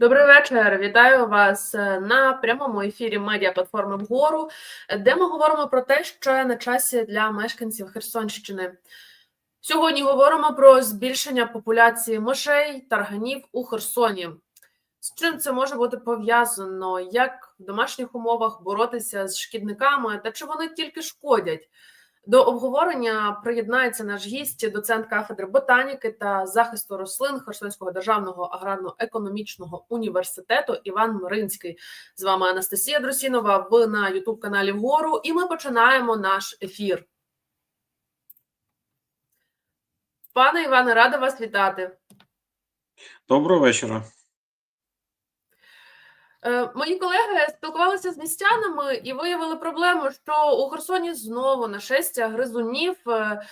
Добрий вечір. Вітаю вас е, на прямому ефірі медіаплатформи вгору, е, де ми говоримо про те, що на часі для мешканців Херсонщини. Сьогодні говоримо про збільшення популяції мишей тарганів у Херсоні. З чим це може бути пов'язано? Як в домашніх умовах боротися з шкідниками та чи вони тільки шкодять? До обговорення приєднається наш гість, доцент кафедри ботаніки та захисту рослин Херсонського державного аграрно-економічного університету Іван Миринський. З вами Анастасія Друсінова. Ви на Ютуб каналі Вгору, і ми починаємо наш ефір. Пане Іване, рада вас вітати. Доброго вечора. Е, Мої колеги спілкувалися з містянами і виявили проблему, що у Херсоні знову нашестя гризунів е,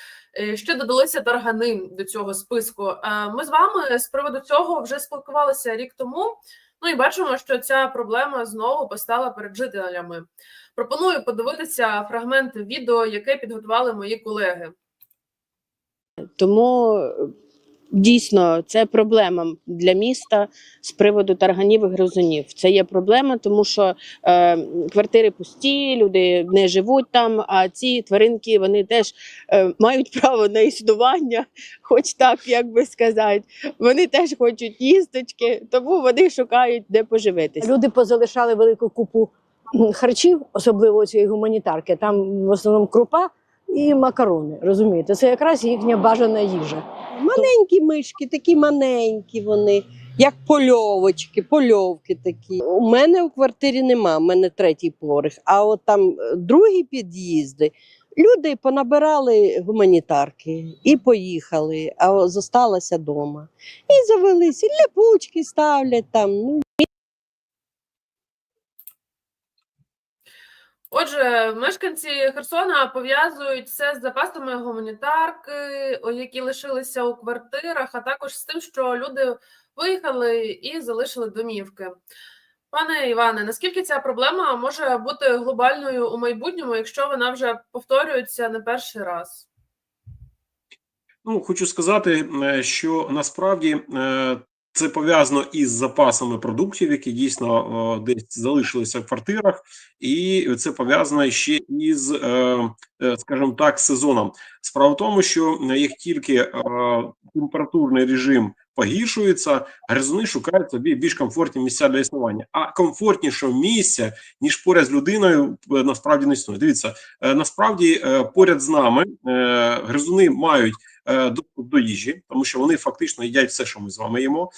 е, ще додалися таргани до цього списку. Ми з вами з приводу цього вже спілкувалися рік тому. Ну і бачимо, що ця проблема знову постала перед жителями. Пропоную подивитися фрагмент відео, яке підготували мої колеги. Тому дійсно це проблема для міста з приводу тарганів і гризунів. Це є проблема, тому що е, квартири пусті, люди не живуть там. А ці тваринки вони теж е, мають право на існування, хоч так як би сказати. Вони теж хочуть їсточки, тому вони шукають де поживитися. Люди позалишали велику купу харчів, особливо цієї гуманітарки. Там в основному крупа і макарони. Розумієте, це якраз їхня бажана їжа. Маленькі мишки, такі маленькі вони, як польовочки, польовки такі. У мене у квартирі нема, у мене третій поверх, а от там е, другі під'їзди. Люди понабирали гуманітарки і поїхали, а зосталася вдома. І завелися, липучки ставлять там. Ну, Отже, мешканці Херсона пов'язують це з запасами гуманітарки, які лишилися у квартирах, а також з тим, що люди виїхали і залишили домівки. Пане Іване, наскільки ця проблема може бути глобальною у майбутньому, якщо вона вже повторюється не перший раз? Ну, хочу сказати, е, що насправді е, це пов'язано із запасами продуктів, які дійсно е, десь залишилися в квартирах, і це пов'язано ще із, е, е, скажімо так, сезоном. Справа в тому, що як тільки температурний режим погіршується, гризуни шукають собі більш комфортні місця для існування. А комфортнішого місця, ніж поряд з людиною, е, насправді не існує. Дивіться, е, насправді е, поряд з нами гризуни мають доступ до їжі, тому що вони фактично їдять все, що ми з вами їмо.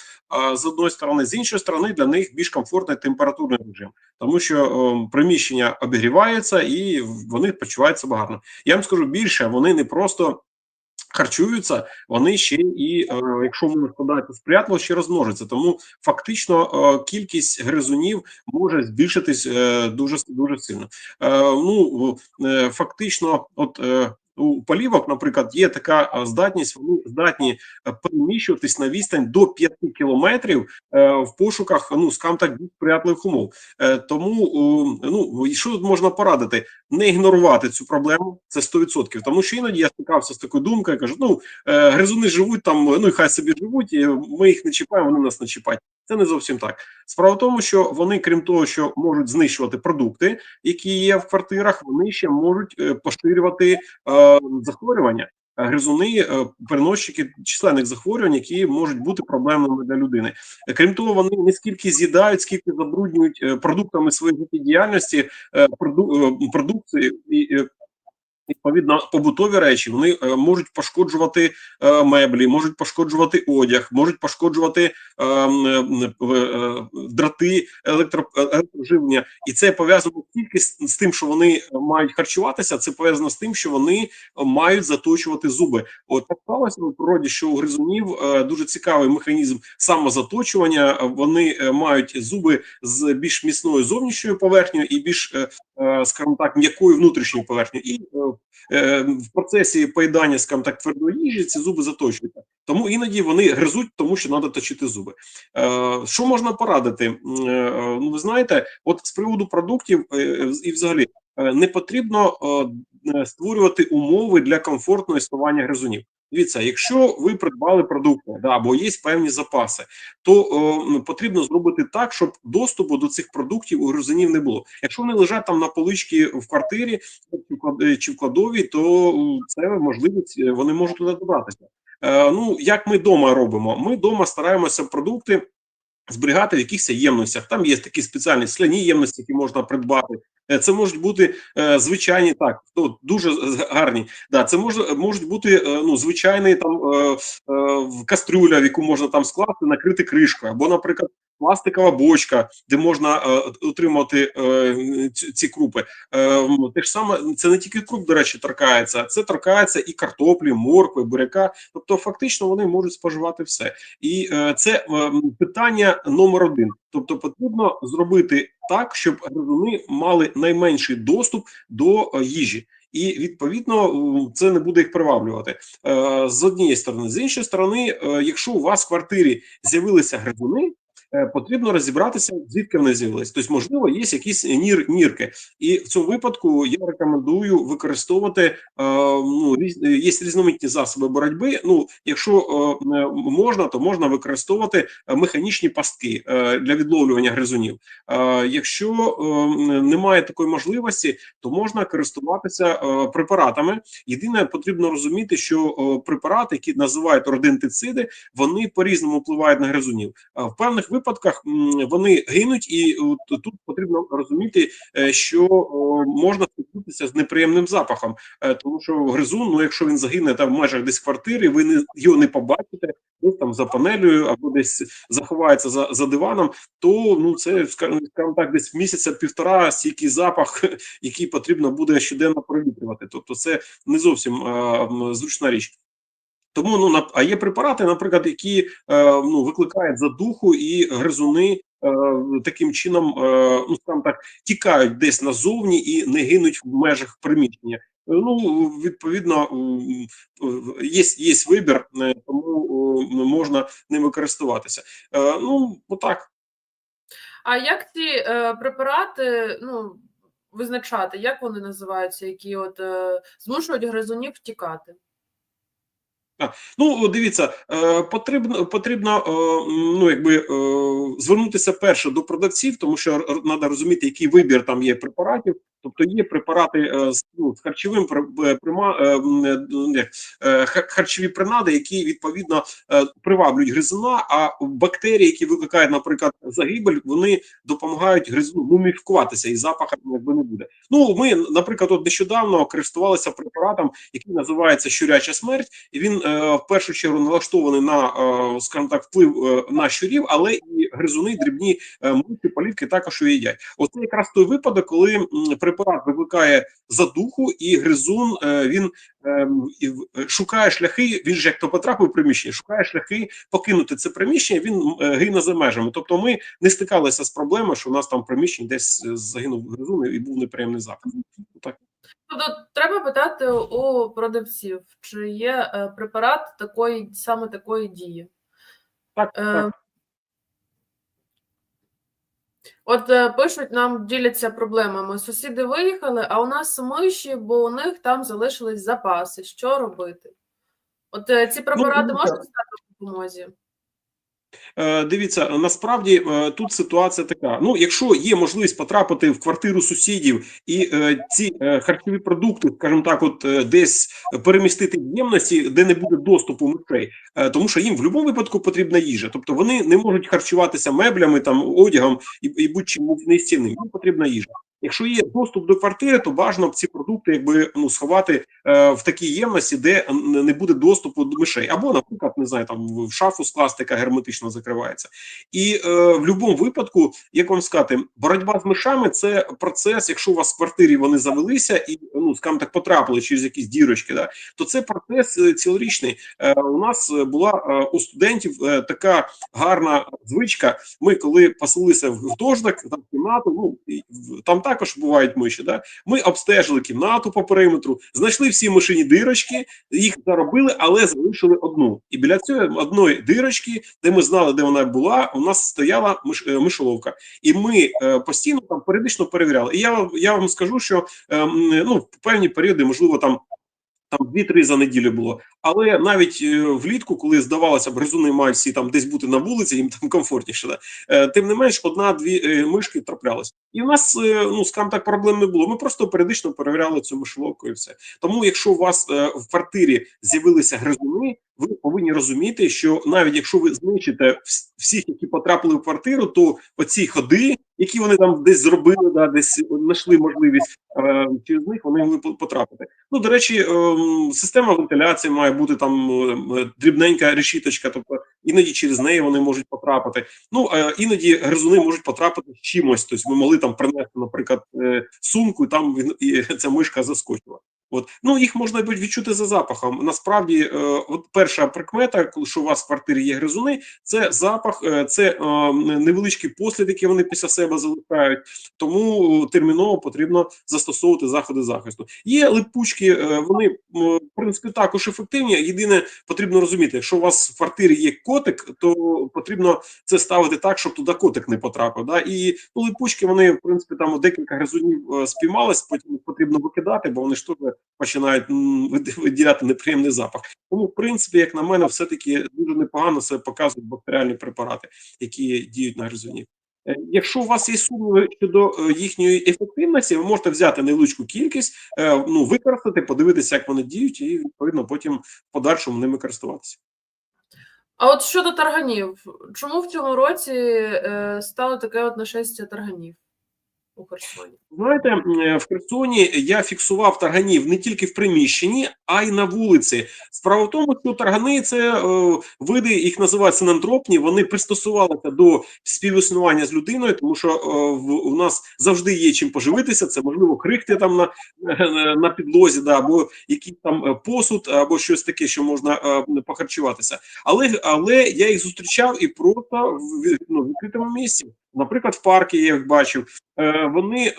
З одної сторони, з іншої сторони, для них більш комфортний температурний режим, тому що е, приміщення обігрівається і вони почуваються гарно. Я вам скажу більше, вони не просто. Харчуються, вони ще і, е, якщо можна складати сприятливо, ще розмножаться. Тому фактично е, кількість гризунів може збільшитись е, дуже дуже сильно. Ну фактично, от у полівок, наприклад, є така здатність, вони здатні е, переміщуватись на відстань до 5 кілометрів е, в пошуках, ну скажімо так, сприятливих умов. Е, тому ну і що тут можна порадити? Не ігнорувати цю проблему, це 100%. Тому що іноді я стикався з такою думкою, кажу, ну гризуни живуть там, ну і хай собі живуть, ми їх не чіпаємо, вони нас не чіпають. Це не зовсім так. Справа в тому, що вони, крім того, що можуть знищувати продукти, які є в квартирах, вони ще можуть е, поширювати е, захворювання. Е, Гризуни, е, переносчики численних захворювань, які можуть бути проблемними для людини. Крім того, вони не скільки з'їдають, скільки забруднюють продуктами своєї життєдіяльності проду- продукції і. Відповідно, побутові речі вони е, можуть пошкоджувати е, меблі, можуть пошкоджувати одяг, можуть пошкоджувати е, е, е, електроживлення, і це пов'язано тільки з, тим, що вони мають харчуватися, це пов'язано з тим, що вони мають заточувати зуби. От так сталося в природі, що у гризунів дуже цікавий механізм самозаточування. Вони мають зуби з більш міцною зовнішньою поверхнею і більш, е, скажімо так, м'якою внутрішньою поверхнею. І е, в процесі поїдання, скажімо так, твердої їжі ці зуби заточуються. Тому іноді вони гризуть, тому що треба точити зуби. Е, що можна порадити? Е, ну, ви знаєте, от з приводу продуктів і взагалі не потрібно створювати умови для комфортного існування гризунів. Дивіться, якщо ви придбали продукти, да, або є певні запаси, то е, потрібно зробити так, щоб доступу до цих продуктів у гризунів не було. Якщо вони лежать там на поличці в квартирі чи в клад- чи в то це можливість, вони можуть туди добратися. Е, ну як ми вдома робимо? Ми вдома стараємося продукти зберігати в якихось ємностях. Там є такі спеціальні скляні ємності, які можна придбати. Е, Це можуть бути е, звичайні, так то дуже гарні. Да, це може можуть бути е, ну звичайні там е, е, кастрюля, в яку можна там скласти, накрити кришкою, або, наприклад, пластикова бочка, де можна е, отримати е, ці, крупи. Е, те ж саме, це не тільки круп, до речі, торкається, це торкається і картоплі, моркви, буряка. Тобто, фактично, вони можуть споживати все. І е, це е, питання номер один. Тобто, потрібно зробити так, щоб гризуни мали найменший доступ до е, їжі. І відповідно це не буде їх приваблювати е, з однієї сторони. З іншої сторони, е, якщо у вас в квартирі з'явилися гризуни, потрібно розібратися, звідки вони з'явилися. Тобто, можливо, є якісь нір, нірки, і в цьому випадку я рекомендую використовувати е, ну є різноманітні засоби боротьби. Ну, якщо е, е, можна, то можна використовувати е, механічні пастки е, для відловлювання гризунів. Е, якщо е, немає такої можливості, то можна користуватися е, препаратами. Єдине, потрібно розуміти, що е, препарати, які називають родентициди, вони по-різному впливають на гризунів. В певних випадках м, вони гинуть, і от тут потрібно розуміти, е, що е, можна стикнутися з неприємним запахом, Е, тому що гризун, ну якщо він загине там в межах десь квартири, ви не його не побачите, десь там за панелею або десь заховається за, за диваном, то ну це скажімо так, десь місяця півтора стільки запах, який потрібно буде щоденно провітрювати. Тобто, це не зовсім е, зручна річ. Тому ну на а є препарати, наприклад, які е, ну викликають задуху, і гризуни е, таким чином, е, ну скажімо так, тікають десь назовні і не гинуть в межах приміщення. Е, Ну відповідно, е, є, є вибір, е, тому можна ними користуватися. Е, Ну отак. А як ці е, препарати ну, визначати, як вони називаються, які от е, змушують гризунів втікати? Ну, дивіться, е, потрібно потрібно е, ну якби е, звернутися перше до продавців, тому що треба розуміти, який вибір там є препаратів. Тобто є препарати е, з, ну, харчовим е, прима, е, ну, е, ха- харчові принади, які відповідно приваблюють гризуна. А бактерії, які викликають, наприклад, загибель, вони допомагають гризуну муміфікуватися і запаха якби не буде. Ну ми, наприклад, от нещодавно користувалися препаратом, який називається щуряча смерть, і він в першу чергу налаштований на, скажімо так, вплив на щурів, але і гризуни, дрібні миші, політки також їдять. Оце якраз той випадок, коли препарат викликає задуху, і гризун е, він е, е, шукає шляхи. Він ж як то потрапив в приміщення, шукає шляхи покинути це приміщення. Він гине за межами. Тобто, ми не стикалися з проблемою, що у нас там в приміщенні десь загинув гризун і був неприємний запах. Так. Тобто треба питати у продавців, чи є препарат такої саме такої дії. Так, так. От е, пишуть, нам діляться проблемами. Сусіди виїхали, а у нас миші, бо у них там залишились запаси. Що робити? От е, ці препарати ну, можуть стати в допомозі? Е, Дивіться, насправді е, тут ситуація така: ну, якщо є можливість потрапити в квартиру сусідів і е, ці харчові продукти, скажімо так, от десь перемістити в ємності, де не буде доступу мишей, тому що їм в будь-якому випадку потрібна їжа. Тобто вони не можуть харчуватися меблями, там одягом і, і будь-чим нестінним. Їм потрібна їжа. Якщо є доступ до квартири, то бажано ці продукти якби ну сховати е, в такій ємності, де не буде доступу до мишей, або, наприклад, не знаю, там в шафу скласти, яка герметично закривається. І е, в будь-якому випадку, як вам сказати, боротьба з мишами це процес. Якщо у вас в квартирі вони завелися і ну скажімо так потрапили через якісь дірочки, да то це процес е, цілорічний. Е, у нас була е, у студентів е, така гарна звичка. Ми коли поселилися в гуртожиток, там кімнату, ну там також бувають миші. Да? Ми обстежили кімнату по периметру, знайшли всі мишині дирочки, їх заробили, але залишили одну. І біля цієї одної дирочки, де ми знали, де вона була, у нас стояла миш, е, мишоловка. І ми е, постійно там періодично перевіряли. І я, я вам скажу, що е, ну, в певні періоди, можливо, там. Там 2-3 за неділю було. Але навіть е, влітку, коли здавалося б, гризуни мають всі там десь бути на вулиці, їм там комфортніше. Да? Е, тим не менш, одна-дві е, мишки траплялись. І в нас, ну скам так, проблем не було. Ми просто періодично перевіряли цю мишоловку і все. Тому, якщо у вас в квартирі з'явилися гризуни, ви повинні розуміти, що навіть якщо ви знищите всіх, які потрапили в квартиру, то оці ходи, які вони там десь зробили, да, десь знайшли можливість е, через них, вони могли потрапити. Ну, до речі, ем, система вентиляції має бути там е, е, дрібненька решіточка, тобто іноді через неї вони можуть потрапити. Ну, е, іноді гризуни можуть потрапити чимось. Тобто ми могли там принести, наприклад, е, сумку, і там він, і ця мишка заскочила. От ну їх можна відчути за запахом. Насправді, е, от перша прикмета, що у вас в квартирі є гризуни, це запах, е, це е, невеличкий послід, який вони після себе залишають. Тому е, терміново потрібно застосовувати заходи захисту. Є липучки, е, вони в принципі також ефективні. Єдине потрібно розуміти, якщо у вас в квартирі є котик, то потрібно це ставити так, щоб туди котик не потрапив. Да? І ну, липучки вони в принципі там декілька гризунів е, спіймались, потім потрібно викидати, бо вони ж теж починають виділяти неприємний запах. Тому, в принципі, як на мене, все таки дуже непогано себе показують бактеріальні препарати, які діють на гризунів. Е, Якщо у вас є сумніви щодо е, їхньої ефективності, ви можете взяти невеличку кількість, е, ну використати, подивитися, як вони діють, і відповідно потім в подальшому ними користуватися. А от щодо тарганів, чому в цьому році стало таке от нашестя тарганів у Херсоні? Знаєте, в Херсоні я фіксував тарганів не тільки в приміщенні, а й на вулиці. Справа в тому, що таргани це е, види, їх називають синантропні. Вони пристосувалися до співіснування з людиною, тому що е, в, у нас завжди є чим поживитися. Це можливо крихти там на, на, на підлозі, да, або якийсь там е, посуд, або щось таке, що можна е, похарчуватися. Але але я їх зустрічав і просто в ну, відкритому місці. Наприклад, в паркі я їх бачив. Е, вони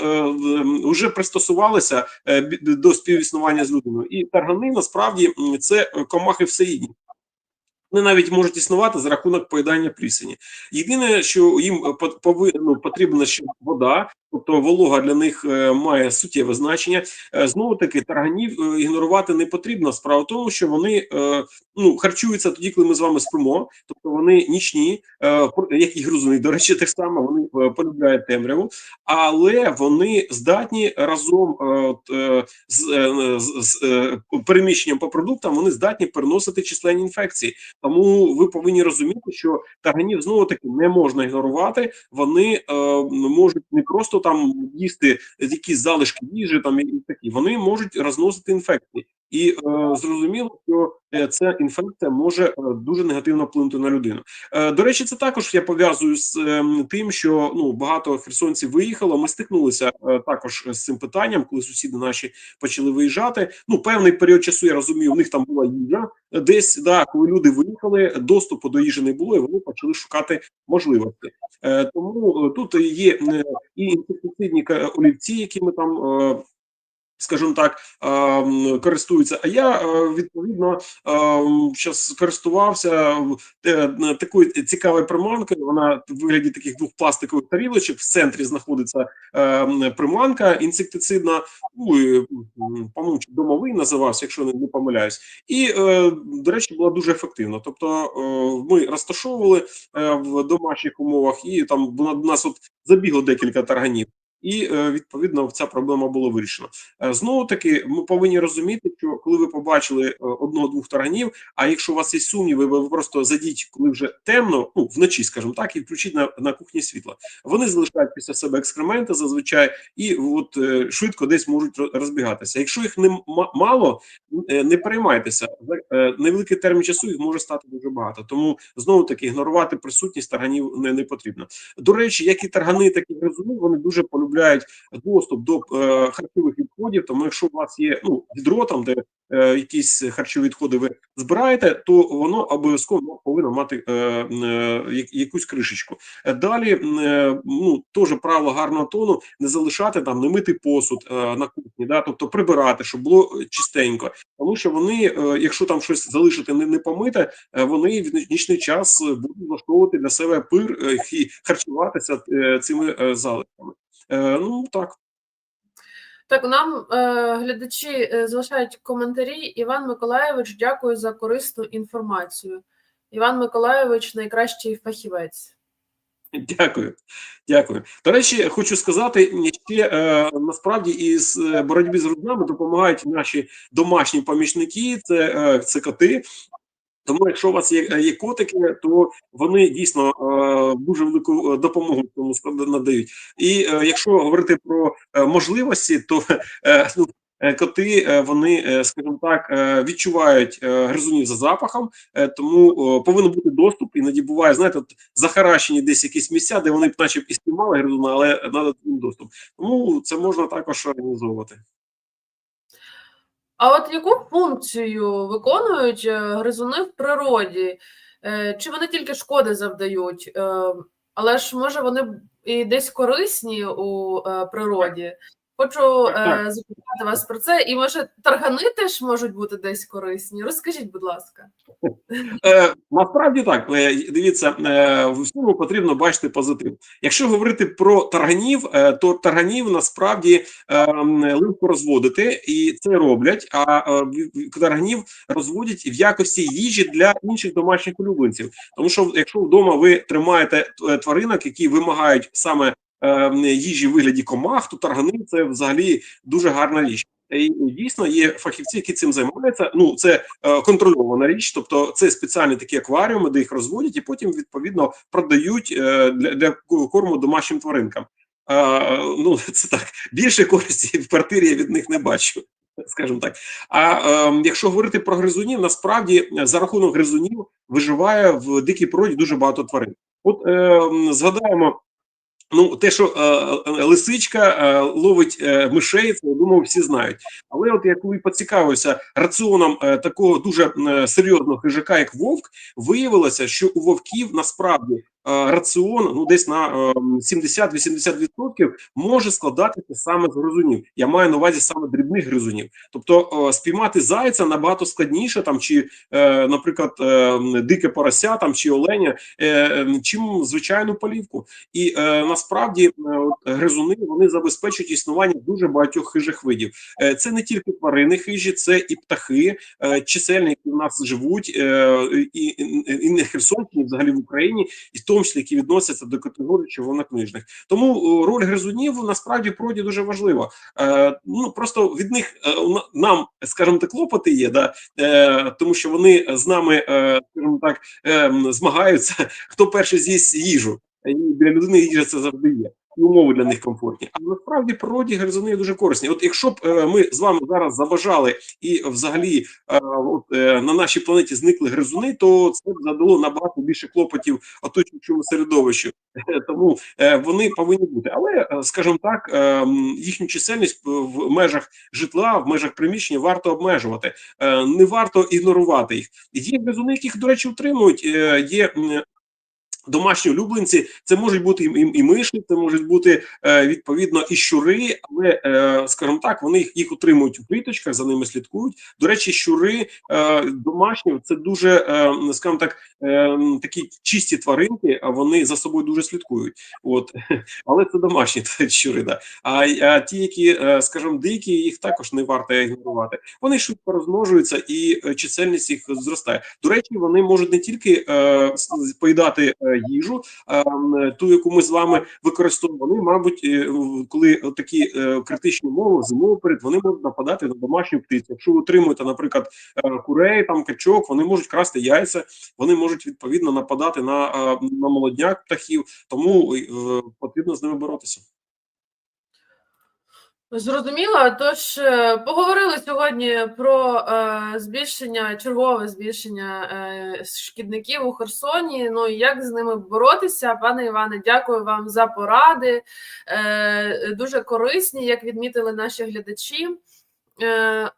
вже пристосувалися е, до співіснування з людиною. І таргани насправді це е, комахи всеїдні. Вони навіть можуть існувати за рахунок поїдання плісені. Єдине, що їм е, ну, потрібна ще вода, тобто волога для них е, має суттєве значення. Е, Знову таки, тарганів е, ігнорувати не потрібно. Справа в тому, що вони ну, харчуються тоді, коли ми з вами спимо, тобто вони нічні, як і грузини, до речі, так само вони полюбляють темряву, але вони здатні разом з, з, з переміщенням по продуктам, вони здатні переносити численні інфекції. Тому ви повинні розуміти, що тарганів знову таки не можна ігнорувати. Вони можуть не просто там їсти якісь залишки їжі, там і такі, вони можуть розносити інфекції. І е, зрозуміло, що е, ця інфекція може е, дуже негативно вплинути на людину. Е, до речі, це також я пов'язую з ем, тим, що ну багато херсонців виїхало. Ми стикнулися е, також з цим питанням, коли сусіди наші почали виїжджати. Ну певний період часу я розумію, у них там була їжа е, десь. Да, коли люди виїхали, доступу до їжі не було, і вони почали шукати можливості. Е, тому е, тут є е, і інсектицидні олівці, які ми там. Е, Скажімо так, ем, користуються. А я е, відповідно зараз користувався е, такою цікавою приманкою. Вона в вигляді таких двох пластикових тарілочок. В центрі знаходиться е, приманка інсектицидна. Ну, по-моєму, домовий називався, якщо не, помиляюсь. І е, до речі, була дуже ефективна. Тобто, ми розташовували в домашніх умовах, і там до нас от забігло декілька тарганів. І е, відповідно ця проблема була вирішена. Е, Знову таки, ми повинні розуміти, що коли ви побачили е, одного-двох таранів, а якщо у вас є сумніви, ви просто зайдіть, коли вже темно, ну вночі, скажімо так, і включіть на, на кухні світло. Вони залишають після себе екскременти зазвичай, і от швидко десь можуть розбігатися. Якщо їх не мало, не переймайтеся. Невеликий термін часу їх може стати дуже багато. Тому знову таки ігнорувати присутність тарганів не, не потрібно. До речі, як і таргани, так і гризуни, вони дуже полюбляють доступ до е, харчових відходів. Тому, якщо у вас є ну відро, там де е, якісь харчові відходи ви збираєте, то воно обов'язково повинно мати е, е, якусь кришечку. Далі е, ну теж правило гарного тону не залишати там, не мити посуд е, на кухні, да, тобто прибирати, щоб було е, чистенько. Тому що вони, е, якщо там щось залишити не, не помите, е, вони в нічний час будуть влаштовувати для себе пир е, і харчуватися е, цими залишками. Е, ну так. Так, нам е, глядачі е, залишають коментарі. Іван Миколайович, дякую за корисну інформацію. Іван Миколайович найкращий фахівець. Дякую, дякую. До речі, хочу сказати, ще е, насправді із е, боротьбі з груднами допомагають наші домашні помічники, це, е, це коти. Тому, якщо у вас є, є котики, то вони дійсно е, дуже велику е, допомогу в цьому надають. І е, якщо говорити про е, можливості, то е, ну, е, коти е, вони, е, скажімо так, е, відчувають е, гризунів за запахом, е, тому е, повинен бути доступ. Іноді буває, знаєте, захаращені десь якісь місця, де вони б наче і спіймали гризуна, але треба доступ. Тому це можна також організовувати. А от яку функцію виконують е, гризуни в природі? Е, Чи вони тільки шкоди завдають? Е, Але ж може вони і десь корисні у природі? Хочу е, запитати вас про це, і може таргани теж можуть бути десь корисні? Розкажіть, будь ласка. Е, насправді так, е, дивіться, е, в всьому потрібно бачити позитив. Якщо говорити про тарганів, е, то тарганів насправді е, легко розводити, і це роблять. А е, тарганів розводять в якості їжі для інших домашніх улюбленців. Тому що якщо вдома ви тримаєте е, тваринок, які вимагають саме їжі в вигляді комах, то таргани це взагалі дуже гарна річ. І дійсно є фахівці, які цим займаються. Ну це е, контрольована річ, тобто це спеціальні такі акваріуми, де їх розводять, і потім відповідно продають е, для, для корму домашнім тваринкам. Е, ну це так більше користі в квартирі я від них не бачу. Скажімо так. А е, якщо говорити про гризунів, насправді за рахунок гризунів виживає в дикій природі дуже багато тварин. От е, згадаємо. Ну, те, що е, е, лисичка е, ловить е, мишей, це я думаю, всі знають. Але от я коли поцікавився раціоном е, такого дуже е, серйозного хижака, як вовк, виявилося, що у вовків насправді раціон ну десь на е, 70-80% може складатися саме з гризунів. Я маю на увазі саме дрібних гризунів. Тобто е, спіймати зайця набагато складніше, там чи, е, наприклад, е, дике порося там чи оленя, е, е, чим звичайну полівку. І е, насправді е, гризуни вони забезпечують існування дуже багатьох хижих видів. Е, це не тільки тварини хижі, це і птахи, е, чисельні, які в нас живуть, е, і, і, і не Херсонщині, взагалі в Україні, і тому числі які відносяться до категорії червонокнижних. Тому е, роль гризунів насправді проді дуже важлива. Е, ну просто від них е, на- нам, скажімо так, клопоти є, да, е, тому що вони з нами, е, так, е, змагаються, хто перший з'їсть їжу. І для людини їжа це завжди є. Умови для них комфортні. А насправді природі гризуни дуже корисні. От якщо б е, ми з вами зараз забажали і взагалі е, от, е, на нашій планеті зникли гризуни, то це б задало набагато більше клопотів оточуючому середовищу. Тому вони повинні бути. Але, скажімо так, їхню чисельність в межах житла, в межах приміщення варто обмежувати. Не варто ігнорувати їх. Є гризуни, яких, до речі, утримують. Є домашні улюбленці, це можуть бути і, і, миші, це можуть бути е, відповідно і щури, але е, скажімо так, вони їх, їх утримують у кліточках, за ними слідкують. До речі, щури е, домашні це дуже, е, скажімо так, е, такі чисті тваринки, а вони за собою дуже слідкують. От але це домашні щури, да. А, а ті, які, е, скажімо, дикі, їх також не варто ігнорувати. Вони швидко розмножуються і е, чисельність їх зростає. До речі, вони можуть не тільки е, поїдати е, їжу, е, ту, яку ми з вами використовуємо. Вони, мабуть, е, коли такі е, критичні умови, зимовий перед, вони можуть нападати на домашню птицю. Якщо ви утримуєте, наприклад, е, курей, там качок, вони можуть красти яйця, вони можуть відповідно нападати на, на молодняк птахів, тому потрібно з ними боротися. Зрозуміло. Тож е, поговорили сьогодні про е, збільшення, чергове збільшення е, шкідників у Херсоні. Ну і як з ними боротися, пане Іване, дякую вам за поради. Е, дуже корисні, як відмітили наші глядачі. Е,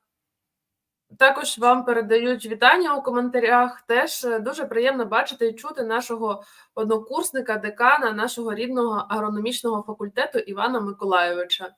також вам передають вітання у коментарях. Теж е, дуже приємно бачити і чути нашого однокурсника, декана нашого рідного агрономічного факультету Івана Миколайовича.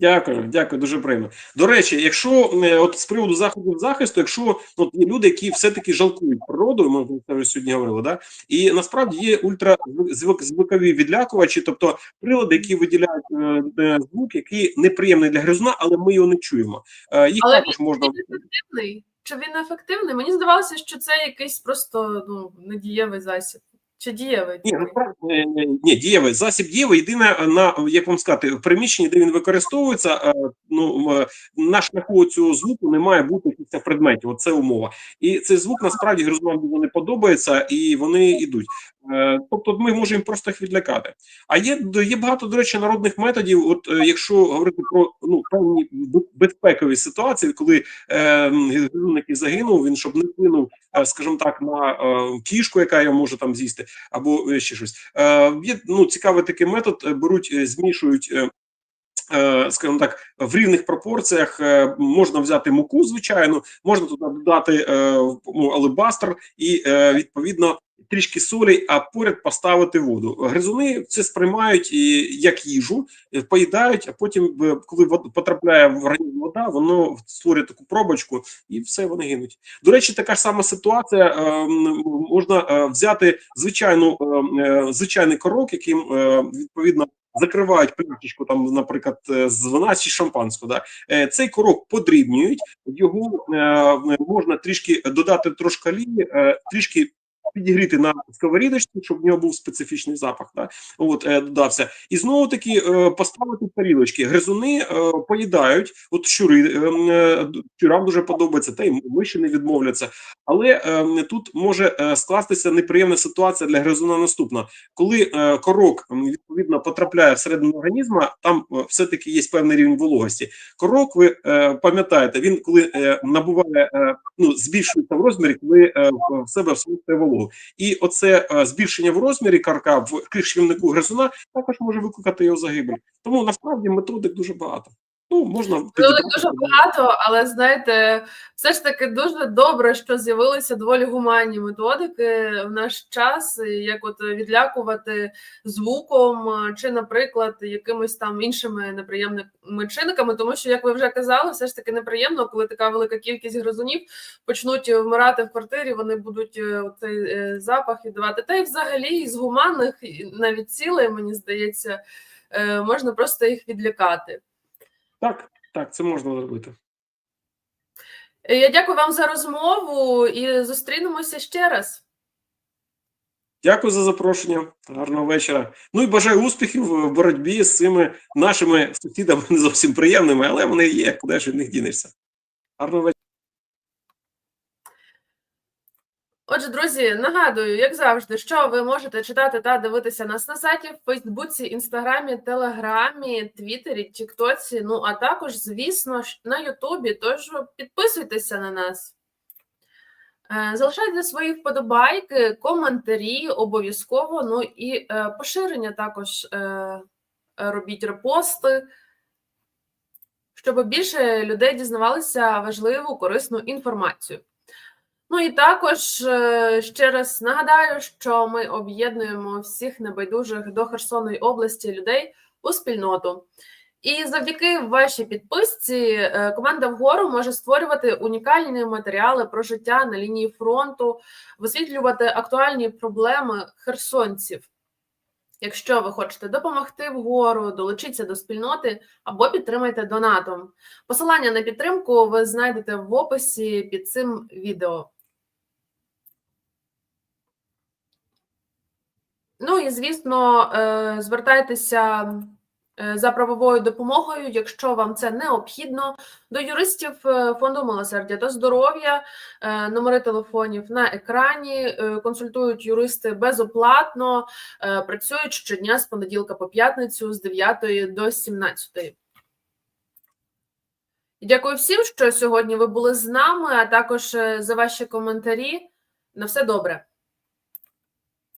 Дякую, дякую, дуже приємно. До речі, якщо е, от з приводу заходів захисту, якщо от є люди, які все-таки жалкують природу, ми це вже сьогодні говорили, да і насправді є ультразвукові відлякувачі, тобто прилади, які виділяють е, е, звук, який неприємний для гризуна, але ми його не чуємо. Е, їх Але також можна ефективний? Чи він ефективний? Мені здавалося, що це якийсь просто ну, недієвий засіб. Чи дієвий? Ні, насправді е, ні, дієвий засіб дієвий. Єдине е, на як вам сказати, в приміщенні, де він використовується, е, ну на шляху цього звуку не має бути якихось предметів. Оце умова. І цей звук насправді дуже не подобається, і вони йдуть. Тобто, ми можемо просто їх відлякати. А є є багато до речі народних методів. От якщо говорити про ну певні безпекові ситуації, коли е, який загинув, він щоб не вплинув, скажімо так, на е, кішку, яка його може там з'їсти або е, ще щось. Е, Є ну цікавий такий метод. е, Беруть, змішують. Скажімо так, в рівних пропорціях можна взяти муку, звичайно, можна туди додати ну, алебастр і відповідно трішки солі, а поряд поставити воду. Гризуни це сприймають як їжу, е, поїдають, а потім, е, коли потрапляє в організм вода, воно створює таку пробочку, і все вони гинуть. До речі, така ж сама ситуація. е, Можна е, взяти звичайну е, е, звичайний корок, яким е, відповідно. Закривають пляшечку, там, наприклад, е, з вина чи шампанського. Да? Е, Цей корок подрібнюють, його е, можна трішки додати трошки олії, е, трішки підігріти на сковорідочці, щоб в нього був специфічний запах. Да? От е, додався. І знову таки е, поставити тарілочки. Гризуни е, поїдають, от щури, е, е, дуже подобається, та й миші не відмовляться. Але е, тут може е, скластися неприємна ситуація для гризуна наступна. Коли е, корок відповідно потрапляє всередину організму, там е, все-таки є певний рівень вологості. Корок, ви е, пам'ятаєте, він коли е, набуває, е, ну збільшується в розмірі, коли е, в- себе всмоктує вологу. І оце е, збільшення в розмірі карка в кишківнику гризуна також може викликати його загибель. Тому насправді методик дуже багато. Ну можна підібрати. дуже багато, але знаєте, все ж таки дуже добре, що з'явилися доволі гуманні методики в наш час, як от відлякувати звуком, чи, наприклад, якимись там іншими неприємними чинниками, тому що, як ви вже казали, все ж таки неприємно, коли така велика кількість гризунів почнуть вмирати в квартирі, вони будуть е, цей е, запах віддавати. Та й взагалі із гуманних, навіть цілей, мені здається, е, можна просто їх відлякати. Так, так, це можна зробити. Е, Я дякую вам за розмову і зустрінемося ще раз. Дякую за запрошення. Гарного вечора. Ну і бажаю успіхів в боротьбі з цими нашими сусідами не зовсім приємними, але вони є. Куди ж від них дінешся? Гарного вечора. Отже, друзі, нагадую, як завжди, що ви можете читати та дивитися нас на сайті, в Фейсбуці, Інстаграмі, Телеграмі, Твіттері, Тіктоці. Ну а також, звісно, на Ютубі. Тож підписуйтеся на нас. Е, Залишайте свої вподобайки, коментарі обов'язково. Ну і е, поширення також е, робіть репости, щоб більше людей дізнавалися важливу корисну інформацію. Ну і також е, ще раз нагадаю, що ми об'єднуємо всіх небайдужих до Херсонної області людей у спільноту. І завдяки вашій підписці е, команда вгору може створювати унікальні матеріали про життя на лінії фронту, висвітлювати актуальні проблеми херсонців. Якщо ви хочете допомогти вгору, долучіться до спільноти або підтримайте донатом. Посилання на підтримку ви знайдете в описі під цим відео. Ну і звісно, е, звертайтеся е, за правовою допомогою, якщо вам це необхідно, до юристів е, фонду милосердя та здоров'я. Номери телефонів на екрані. Консультують юристи безоплатно, працюють щодня з понеділка по п'ятницю з 9 до 17. Дякую всім, що сьогодні ви були з нами, а також за ваші коментарі. На все добре.